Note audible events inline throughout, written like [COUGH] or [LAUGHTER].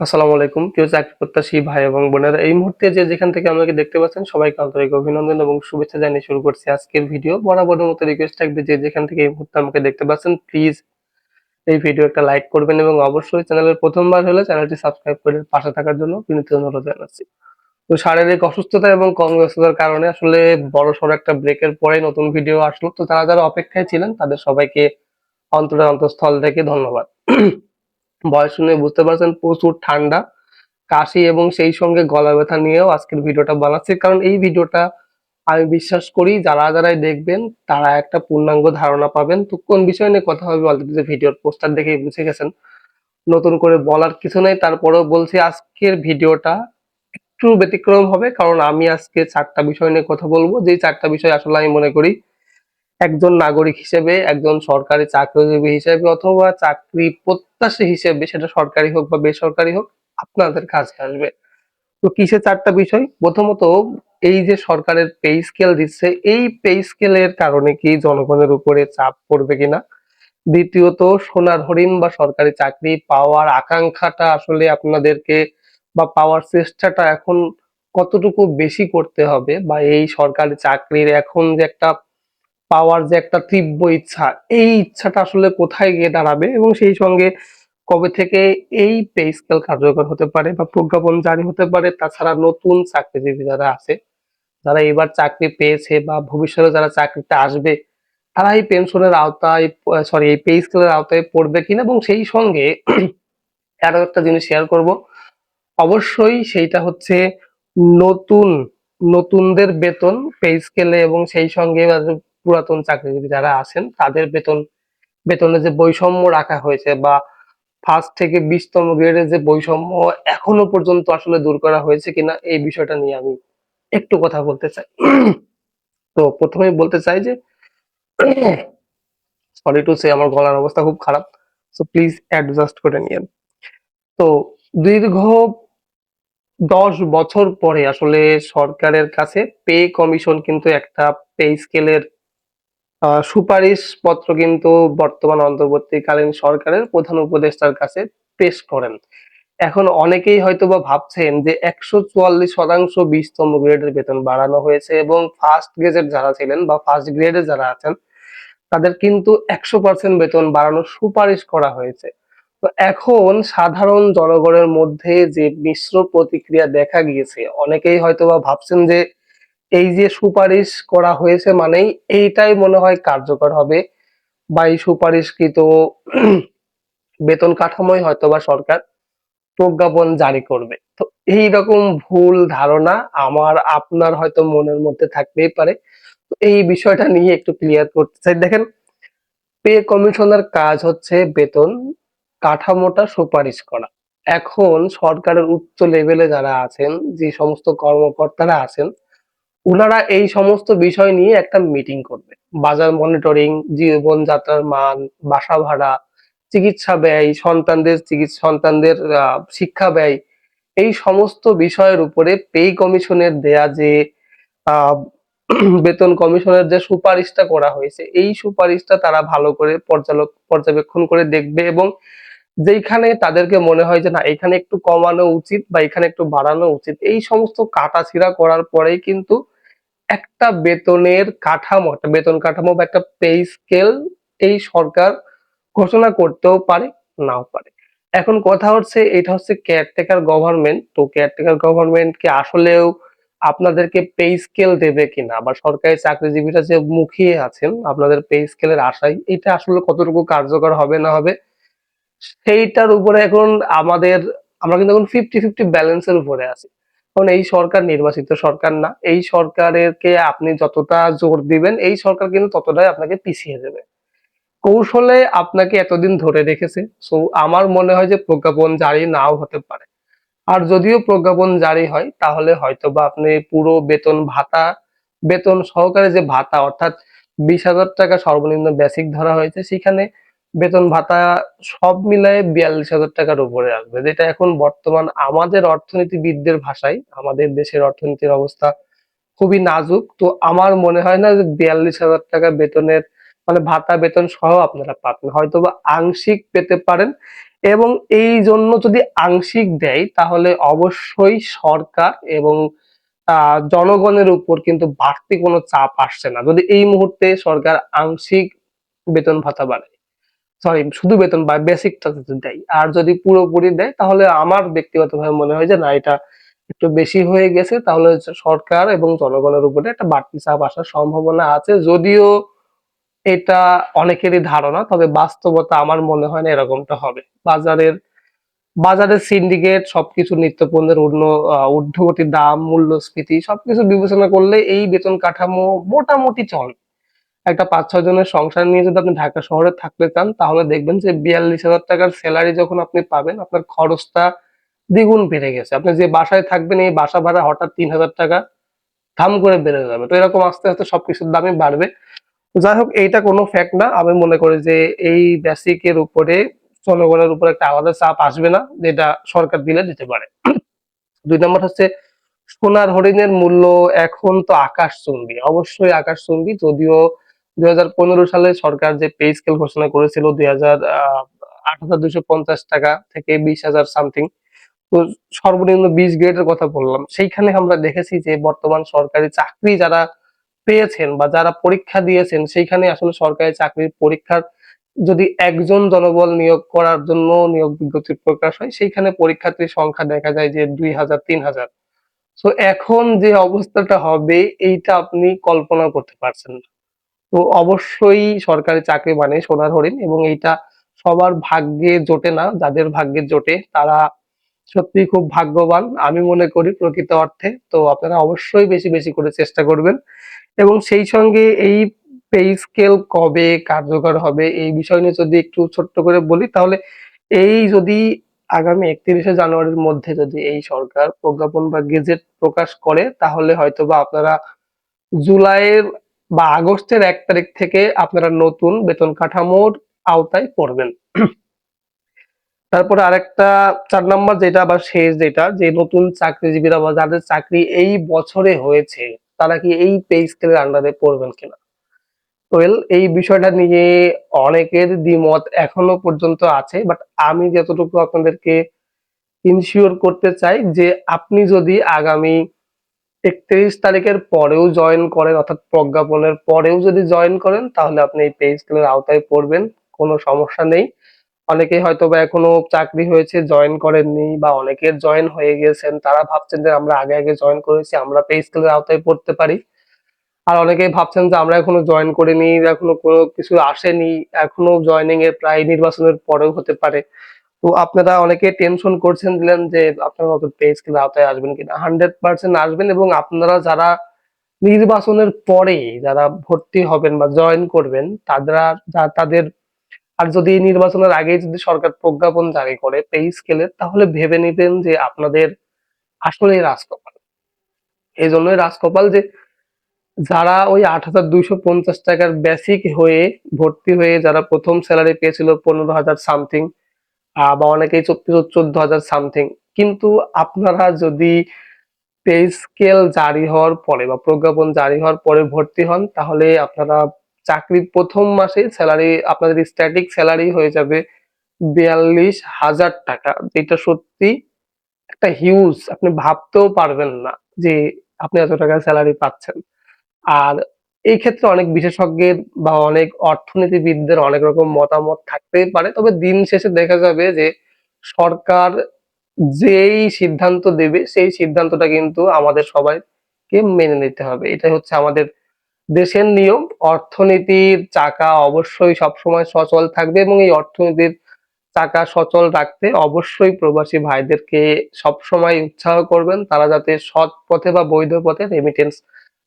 আসসালামু আলাইকুম। প্রিয় চাকরি প্রত্যাশী ভাই এবং বোনেরা, এই মুহূর্তে যে যেখান থেকে আমাকে দেখতে পাচ্ছেন, সবাইকে আন্তরিক অভিনন্দন এবং শুভেচ্ছা জানিয়ে শুরু করছি আজকের ভিডিও। বরাবরের মতো রিকোয়েস্ট থাকবে যে যেখান থেকে এই মুহূর্তে আমাকে দেখতে পাচ্ছেন প্লিজ এই ভিডিও একটা লাইক করবেন এবং অবশ্যই চ্যানেলের প্রথমবার হলে চ্যানেলটি সাবস্ক্রাইব করে পাশে থাকার জন্য বিনীত অনুরোধ জানাচ্ছি। তো শারীরিক অসুস্থতা এবং কর্মব্যস্ততার কারণে আসলে বড় সড়ো একটা ব্রেকের পরে নতুন ভিডিও আসলো। তো তারা যারা অপেক্ষায় ছিলেন, তাদের সবাইকে অন্তরের অন্তঃস্থল থেকে ধন্যবাদ। বয়স শুনে বুঝতে পারছেন, প্রচুর ঠান্ডা, কাশি এবং সেই সঙ্গে গলা ব্যথা নিয়েও আজকের ভিডিওটা বানাচ্ছি। কারণ এই ভিডিওটা আমি বিশ্বাস করি, যারা যারাই দেখবেন, তারা একটা পূর্ণাঙ্গ ধারণা পাবেন। তো কোন বিষয় নিয়ে কথা হবে অলরেডি যে ভিডিওর পোস্টার দেখেই বুঝে গেছেন। নতুন করে বলার কিছু নেই, তারপরেও বলছি আজকের ভিডিওটা একটু ব্যতিক্রম হবে, কারণ আমি আজকে চারটা বিষয় নিয়ে কথা বলব। যেই চারটা বিষয় আসলে আমি মনে করি একজন নাগরিক হিসেবে, একজন সরকারি চাকরিজীবী হিসেবে অথবা চাকরি প্রত্যাশী হিসেবে, সেটা সরকারি হোক বা বেসরকারি হোক, আপনাদের কাছে আসবে। তো কিসের চারটা বিষয়? প্রথমত, এই যে সরকারের পে স্কেল দিচ্ছে, এই পে স্কেলের কারণে কি জনগণের উপরে চাপ পড়বে কিনা? দ্বিতীয়ত, সোনার হরিণ বা সরকারি চাকরি পাওয়ার আকাঙ্ক্ষাটা আসলে আপনাদেরকে বা পাওয়ার চেষ্টাটা এখন কতটুকু বেশি করতে হবে বা এই সরকারি চাকরির এখন যে একটা পাওয়ার যে একটা তীব্র ইচ্ছা, এই ইচ্ছাটা আসলে কোথায় গিয়ে দাঁড়াবে এবং সেই সঙ্গে কবে থেকে এই পে স্কেল কার্যকর হতে পারে বা প্রজ্ঞাপন জারি হতে পারে, তাছাড়া নতুন চাকরিজীবী যারা আছে, যারা এবার চাকরি পেয়েছে বা ভবিষ্যতে যারা চাকরিতে আসবে, তারা এই পেনশনের আওতায় সরি এই পে স্কেলের আওতায় পড়বে কিনা এবং সেই সঙ্গে [CLEARS THROAT] আরও একটা জিনিস শেয়ার করব। অবশ্যই সেইটা হচ্ছে নতুন, নতুনদের বেতন পে স্কেলে এবং সেই সঙ্গে পুরাতন চাকরিজীবী যারা আছেন, তাদের বেতন বেতনে যে বৈষম্য রাখা হয়েছে বা ফার্স্ট থেকে বিশতম গ্রেডের যে বৈষম্য এখনও পর্যন্ত আসলে দূর করা হয়েছে কিনা, এই বিষয়টা নিয়ে আমি একটু কথা বলতে চাই। তো প্রথমেই বলতে চাই যে সরি টু সে আমার গলার অবস্থা খুব খারাপ সো প্লিজ অ্যাডজাস্ট করে নিয়েন। তো দীর্ঘ দশ বছর পরে আসলে সরকারের কাছে পে কমিশন কিন্তু একটা পে স্কেলের সুপারিশ পত্র কিন্তু বর্তমান অন্তর্বর্তীকালীন সরকারের প্রধান উপদেষ্টার কাছে পেশ করেন। এখন অনেকেই হয়তোবা ভাবছেন যে একশো চুয়াল্লিশ শতাংশ বিশতম গ্রেডের বেতন বাড়ানো হয়েছে এবং ফার্স্ট গ্রেডের যারা ছিলেন বা ফার্স্ট গ্রেডে যারা আছেন, তাদের কিন্তু একশো পার্সেন্ট বেতন বাড়ানোর সুপারিশ করা হয়েছে। তো এখন সাধারণ জনগণের মধ্যে যে মিশ্র প্রতিক্রিয়া দেখা গিয়েছে, অনেকেই হয়তোবা ভাবছেন যে এই যে সুপারিশ করা হয়েছে মানেই এইটাই মনে হয় কার্যকর হবে বা এই সুপারিশকৃত [CLEARS THROAT] বেতন কাঠামোই হয়তো বা সরকার প্রজ্ঞাপন জারি করবে। তো এই রকম ভুল ধারণা আমার, আপনার হয়তো মনের মধ্যে থাকতেই পারে। তো এই বিষয়টা নিয়ে একটু ক্লিয়ার করতে চাই। দেখেন, পে কমিশনার কাজ হচ্ছে বেতন কাঠামোটা সুপারিশ করা। এখন সরকারের উচ্চ লেভেলে যারা আছেন, যে সমস্ত কর্মকর্তারা আছেন ওনারা এই সমস্ত বিষয় নিয়ে একটা মিটিং করবে। বাজার মনিটরিং জীবনযাত্রার মান, বাসা ভাড়া, চিকিৎসা ব্যয়, সন্তানদের চিকিৎসা সন্তানদের শিক্ষা ব্যয়, এই সমস্ত বিষয়ের উপরে পে কমিশনের দেয়া যে বেতন কমিশনের যে সুপারিশটা করা হয়েছে, এই সুপারিশটা তারা ভালো করে পর্যালোক, পর্যবেক্ষণ করে দেখবে এবং যেখানে তাদেরকে মনে হয় যে না, এখানে একটু কমানো উচিত বা এখানে একটু বাড়ানো উচিত, এই সমস্ত কাটাছিড়া করার পরেই কিন্তু একটা বেতনের কাঠামো, একটা বেতন কাঠামো বা একটা পে স্কেল এই সরকার ঘোষণা করতেও পারে, নাও পারে। এখন কথা হচ্ছে, এটা হচ্ছে কেয়ারটেকার গভর্নমেন্ট তো কেয়ারটেকার গভর্নমেন্ট কি আসলেও আপনাদেরকে পে স্কেল দেবে কিনা বা সরকারি চাকরিজীবীরা যে মুখিয়ে আছেন, আপনাদের পে স্কেলের আশায়, এটা আসলে কতটুকু কার্যকর হবে না হবে, সেইটার উপরে এখন আমাদের, আমরা কিন্তু এখন ফিফটি ফিফটি ব্যালেন্সের উপরে আছি। কারণ এই সরকার নির্বাচিত সরকার না। এই সরকারেরকে আপনি যতটা জোর দিবেন, এই সরকার কিন্তু ততটাই আপনাকে পিছিয়ে দেবে। কৌশলে আপনাকে এতদিন ধরে রেখেছে। সো আমার মনে হয় যে প্রজ্ঞাপন জারি নাও হতে পারে। আর যদিও প্রজ্ঞাপন জারি হয়, তাহলে হয়তো বা আপনি পুরো বেতন ভাতা, বেতন সহকারে যে ভাতা, অর্থাৎ বিশ হাজার টাকা সর্বনিম্ন বেসিক ধরা হয়েছে, সেখানে বেতন ভাতা সব মিলায়ে বিয়াল্লিশ হাজার টাকার উপরে আসবে। যেটা এখন বর্তমান আমাদের অর্থনীতিবিদদের ভাষায়, আমাদের দেশের অর্থনীতির অবস্থা খুবই নাজুক। তো আমার মনে হয় না যে বিয়াল্লিশ হাজার টাকা বেতনের মানে ভাতা বেতন সহ আপনারা পাবেন। হয়তো বা আংশিক পেতে পারেন এবং এই জন্য যদি আংশিক দেয়, তাহলে অবশ্যই সরকার এবং জনগণের উপর কিন্তু বাড়তি কোনো চাপ আসছে না। যদি এই মুহূর্তে সরকার আংশিক বেতন ভাতা বাড়ায়। সরি শুধু বেতন বা বেসিকটা যদি দেয়। আর যদি পুরোপুরি দেয় তাহলে আমার ব্যক্তিগতভাবে মনে হয় যে না এটা একটু বেশি হয়ে গেছে তাহলে সরকার এবং জনগণের উপরে একটা বাড়তি চাপ আসার সম্ভাবনা আছে। যদিও এটা অনেকেরই ধারণা তবে বাস্তবতা আমার মনে হয় না এরকমটা হবে। বাজারের বাজারের সিন্ডিকেট সবকিছু নিত্যপণ্যের আহ, ঊর্ধ্বগতি দাম মূল্যস্ফীতি সবকিছু বিবেচনা করলে এই বেতন কাঠামো মোটামুটি চলে একটা পাঁচ ছয় জনের সংসার নিয়ে যদি আপনি ঢাকা শহরে থাকতে চান, তাহলে দেখবেন যে বিয়াল্লিশ হাজার টাকার স্যালারি যখন আপনি পাবেন, আপনার খরচটা দ্বিগুণ বেড়ে গেছে। আপনি যে বাসায় থাকবেন, এই বাসা ভাড়া হঠাৎ তিন হাজার টাকা ধাম করে বেড়ে যাবে। তো এরকম আস্তে আস্তে সবকিছুর দামই বাড়বে। যাই হোক, এইটা কোনো ফ্যাক্ট না। আমি মনে করি যে এই বেসিকের উপরে, জনগণের উপর একটা আলাদা চাপ আসবে না, যেটা সরকার দিলে দিতে পারে। দুই নম্বর হচ্ছে, সোনার হরিণের মূল্য এখন তো আকাশ চুম্বি অবশ্যই আকাশচুম্বী, যদিও দুই হাজার পনেরো সালে সরকার যে পে স্কেল ঘোষণা করেছিল দুই হাজার টাকা থেকে বিশ হাজার সামথিং তো সর্বনিম্ন বিশ গ্রেডের কথা বললাম। সেইখানে আমরা দেখেছি যে বর্তমান সরকারি চাকরি যারা পেয়েছেন বা যারা পরীক্ষা দিয়েছেন, সেইখানে আসলে সরকারি চাকরির পরীক্ষার যদি একজন জনবল নিয়োগ করার জন্য নিয়োগ বিজ্ঞপ্তি প্রকাশ হয়, সেইখানে পরীক্ষার্থীর সংখ্যা দেখা যায় যে দুই হাজার, তিন হাজার। তো এখন যে অবস্থাটা হবে, এইটা আপনি কল্পনা করতে পারছেন না। তো অবশ্যই সরকারি চাকরি মানে সোনার হরিণ এবং এইটা সবার ভাগ্যে জোটে না, যাদের ভাগ্যে জোটে তারা সত্যি খুব ভাগ্যবান। আমি মনে করি প্রকৃত অর্থে। তো আপনারা অবশ্যই বেশি বেশি করে চেষ্টা করবেন। এবং সেই সঙ্গে এই পে স্কেল কবে কার্যকর হবে এই বিষয় নিয়ে যদি একটু ছোট্ট করে বলি, তাহলে এই যদি আগামী একত্রিশে জানুয়ারির মধ্যে যদি এই সরকার প্রজ্ঞাপন বা গেজেট প্রকাশ করে, তাহলে হয়তোবা আপনারা জুলাইয়ের বা আগস্টের এক তারিখ থেকে আপনারা নতুন বেতন কাঠামোর আওতায় পড়বেন। তারপরে আরেকটা চার নম্বর যেটা বা শেষ যেটা, যে নতুন চাকরিজীবীরা বা যাদের চাকরি এই বছরে হয়েছে, তারা কি এই পে স্কেলের আন্ডারে পড়বেন কিনা? ওয়েল এই বিষয়টা নিয়ে অনেকের দ্বিমত এখনও পর্যন্ত আছে বাট আমি যতটুকু আপনাদেরকে ইনশিওর করতে চাই যে আপনি যদি আগামী একত্রিশ তারিখের পরেও জয়েন করেন, অর্থাৎ প্রজ্ঞাপনের পরেও যদি জয়েন করেন, তাহলে আপনি এই পে স্কেলের আওতায় পড়বেন, কোনো সমস্যা নেই। অনেকেই হয়তো বা এখনও চাকরি হয়েছে জয়েন করেননি বা অনেকের জয়েন হয়ে গেছেন, তারা ভাবছেন যে আমরা আগে আগে জয়েন করেছি, আমরা পে স্কেলের আওতায় পড়তে পারি। আর অনেকেই ভাবছেন যে আমরা এখনও জয়েন করিনি, এখনও কোনো কিছু আসেনি, এখনও জয়েনিং এর প্রায় নির্বাচনের পরেও হতে পারে। তো আপনারা অনেকে টেনশন করছেন দিলেন যে আপনারা নতুন পে স্কেলের আওতায় আসবেন কিনা। হান্ড্রেড পার্সেন্ট আসবেন এবং আপনারা যারা নির্বাচনের পরে যারা ভর্তি হবেন বা জয়েন করবেন, তারা তাদের আর যদি নির্বাচনের আগে যদি সরকার প্রজ্ঞাপন জারি করে পে স্কেলের তাহলে ভেবে নিতেন যে আপনাদের আসলেই রাজকপাল। এই জন্যই রাজকপাল যে যারা ওই আট হাজার দুইশো পঞ্চাশ টাকার বেসিক হয়ে ভর্তি হয়ে যারা প্রথম স্যালারি পেয়েছিল পনেরো হাজার সামথিং বা অনেকেই চোদ্দ হাজার সামথিং কিন্তু আপনারা যদি পে স্কেল জারি হওয়ার পরে বা প্রজ্ঞাপন জারি হওয়ার পরে ভর্তি হন, তাহলে আপনারা চাকরির প্রথম মাসে স্যালারি আপনাদের স্ট্যাটিক স্যালারি হয়ে যাবে বিয়াল্লিশ হাজার টাকা। যেটা সত্যি একটা হিউজ আপনি ভাবতেও পারবেন না যে আপনি এত টাকা স্যালারি পাচ্ছেন। আর এই ক্ষেত্রে অনেক বিশেষজ্ঞের বা অনেক অর্থনীতিবিদদের অনেক রকম মতামত থাকতেই পারে। তবে দিন শেষে দেখা যাবে যে, সরকার যেই সিদ্ধান্ত দেবে, সেই সিদ্ধান্তটা কিন্তু আমাদের সবাইকে মেনে নিতে হবে। এটাই হচ্ছে আমাদের দেশের নিয়ম। অর্থনীতির চাকা অবশ্যই সবসময় সচল থাকবে এবং এই অর্থনীতির চাকা সচল রাখতে অবশ্যই প্রবাসী ভাইদেরকে সবসময় উৎসাহ করবেন। তারা যাতে সৎ পথে বা বৈধ পথে রেমিটেন্স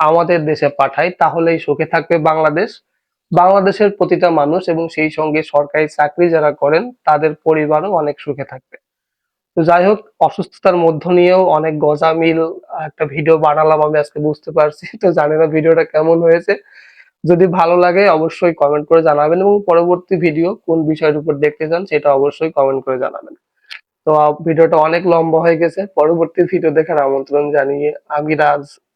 আমাদের দেশে পাঠায়, তাহলেই সুখে থাকবে বাংলাদেশ। বাংলাদেশের প্রতিটা মানুষ এবং সেই সঙ্গে সরকারি চাকরি যারা করেন, তাদের পরিবারও অনেক সুখে থাকবে। তো যাই হোক, অসুস্থতার মধ্য নিয়েও অনেক গজামিল একটা ভিডিও বানালাম আমি, আজকে বুঝতে পারছি। তো জানি না ভিডিওটা কেমন হয়েছে। যদি ভালো লাগে অবশ্যই কমেন্ট করে জানাবেন এবং পরবর্তী ভিডিও কোন বিষয়ের উপর দেখতে চান, সেটা অবশ্যই কমেন্ট করে জানাবেন। তো ভিডিওটা অনেক লম্বা হয়ে গেছে। পরবর্তী ভিডিও দেখার আমন্ত্রণ জানিয়ে আমি রাজ